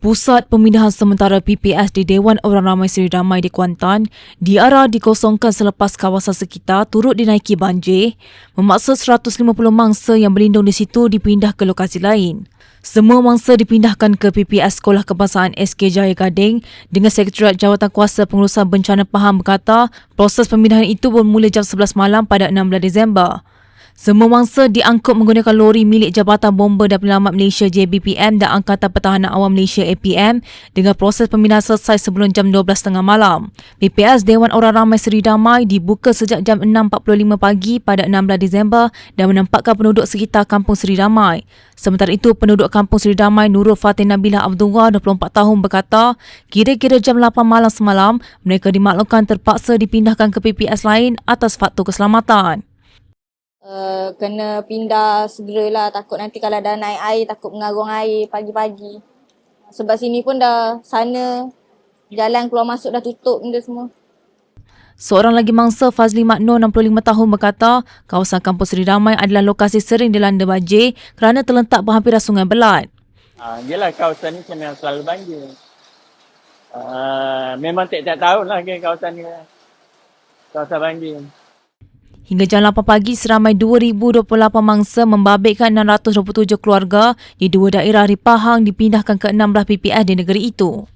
Pusat Pemindahan Sementara PPS di Dewan Orang Ramai Seri Damai di Kuantan diarah dikosongkan selepas kawasan sekitar turut dinaiki banjir, memaksa 150 mangsa yang berlindung di situ dipindah ke lokasi lain. Semua mangsa dipindahkan ke PPS Sekolah Kebangsaan SK Jaya Gading dengan Sekretariat Jawatan Kuasa Pengurusan Bencana Pahang berkata proses pemindahan itu bermula jam 11 malam pada 16 Disember. Semua mangsa diangkut menggunakan lori milik Jabatan Bomba dan Penyelamat Malaysia JBPM dan Angkatan Pertahanan Awam Malaysia APM dengan proses pemindahan selesai sebelum jam 12.30 malam. PPS Dewan Orang Ramai Seri Damai dibuka sejak jam 6.45 pagi pada 16 Disember dan menempatkan penduduk sekitar Kampung Seri Damai. Sementara itu, penduduk Kampung Seri Damai Nurul Fatih Nabila Abdullah 24 tahun berkata, kira-kira jam 8 malam semalam, mereka dimaklumkan terpaksa dipindahkan ke PPS lain atas faktor keselamatan. Uh, kena pindah segeralah takut nanti kalau dah naik air takut mengarung air pagi-pagi. Sebab sini pun dah sana jalan keluar masuk dah tutup benda semua. Seorang lagi mangsa Fazli Makno 65 tahun berkata kawasan kampus Seri Damai adalah lokasi sering dilanda banjir kerana terletak berhampiran sungai Belat. Ha, yelah kawasan ni memang selalu banjir. Uh, memang tiap-tiap tahun lah ke kawasan ni. Kawasan banjir. Hingga jam 8 pagi, seramai 2,028 mangsa membabitkan 627 keluarga di dua daerah di Pahang dipindahkan ke 16 PPS di negeri itu.